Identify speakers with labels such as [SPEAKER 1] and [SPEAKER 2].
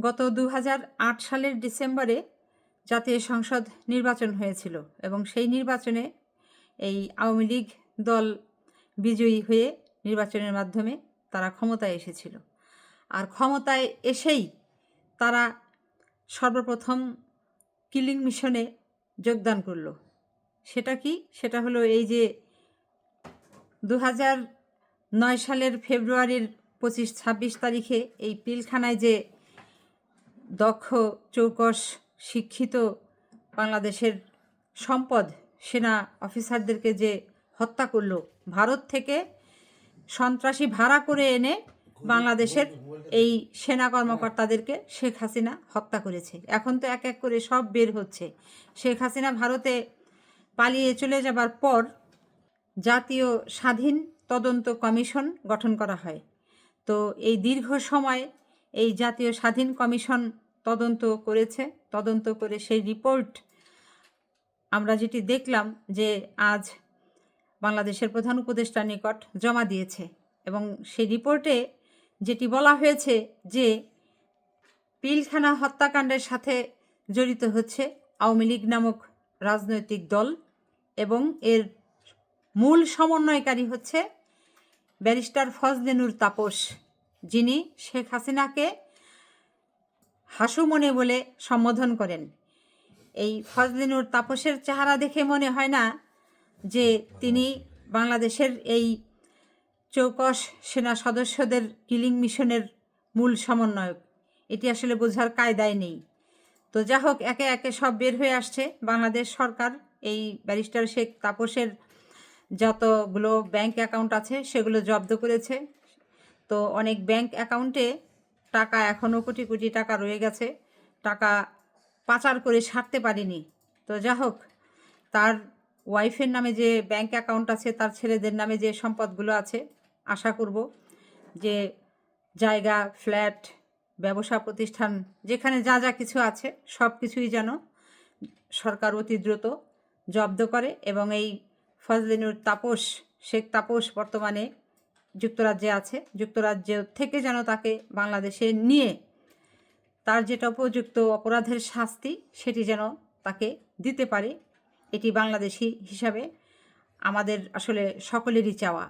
[SPEAKER 1] গত দু হাজার আট সালের ডিসেম্বরে জাতীয় সংসদ নির্বাচন হয়েছিল এবং সেই নির্বাচনে এই আওয়ামী লীগ দল বিজয়ী হয়ে নির্বাচনের মাধ্যমে তারা ক্ষমতায় এসেছিল। আর ক্ষমতায় এসেই তারা সর্বপ্রথম কিলিং মিশনে যোগদান করল। সেটা কি? সেটা হলো এই যে দু নয় সালের ফেব্রুয়ারির পঁচিশ ছাব্বিশ তারিখে এই পিলখানায় যে দক্ষ চৌকস শিক্ষিত বাংলাদেশের সম্পদ সেনা অফিসারদেরকে যে হত্যা করল, ভারত থেকে সন্ত্রাসী ভাড়া করে এনে বাংলাদেশের এই সেনা কর্মকর্তাদেরকে শেখ হাসিনা হত্যা করেছে। এখন তো এক এক করে সব বের হচ্ছে। শেখ হাসিনা ভারতে পালিয়ে চলে যাবার পর জাতীয় স্বাধীন তদন্ত কমিশন গঠন করা হয়। তো এই দীর্ঘ সময় এই জাতীয় স্বাধীন কমিশন তদন্ত করেছে। তদন্ত করে সেই রিপোর্ট আমরা যেটি দেখলাম যে আজ বাংলাদেশের প্রধান উপদেষ্টার নিকট জমা দিয়েছে এবং সেই রিপোর্টে যেটি বলা হয়েছে যে পিলখানা হত্যাকাণ্ডের সাথে জড়িত হচ্ছে আওয়ামী লীগ নামক রাজনৈতিক দল এবং এর মূল সমন্বয়কারী হচ্ছে ব্যারিস্টার ফজলেনুর তাপস। যিনি শেখ হাসিনাকে হাসুমনে বলে সম্বোধন করেন। এই ফজলেনুর তাপসের চেহারা দেখে মনে হয় না যে তিনি বাংলাদেশের এই চৌকশ সেনা সদস্যদের কিলিং মিশনের মূল সমন্বয়ক। এটি আসলে বোঝার কায়দায় নেই। তো যা হোক, একে একে সব বের হয়ে আসছে। বাংলাদেশ সরকার, এই ব্যারিস্টার শেখ তাপসের যতগুলো ব্যাংক অ্যাকাউন্ট আছে, সেগুলো জব্দ করেছে। তো অনেক ব্যাংক অ্যাকাউন্টে টাকা এখনও কোটি কোটি টাকা রয়ে গেছে। টাকা পাচার করে ছাড়তে পারিনি। তো যা হোক, তার ওয়াইফের নামে যে ব্যাংক অ্যাকাউন্ট আছে, তার ছেলেদের নামে যে সম্পদগুলো আছে, আশা করব যে জায়গা, ফ্ল্যাট, ব্যবসা প্রতিষ্ঠান, যেখানে যা যা কিছু আছে, সব কিছুই যেন সরকার অতি দ্রুত জব্দ করে এবং এই ফজলিনুর তাপস, শেখ তাপস বর্তমানে যুক্তরাজ্যে আছে। যুক্তরাজ্য থেকে যেন তাকে বাংলাদেশে নিয়ে তার যেটা উপযুক্ত অপরাধের শাস্তি, সেটি যেন তাকে দিতে পারে, এটি বাংলাদেশি হিসাবে আমাদের আসলে সকলেরই চাওয়া।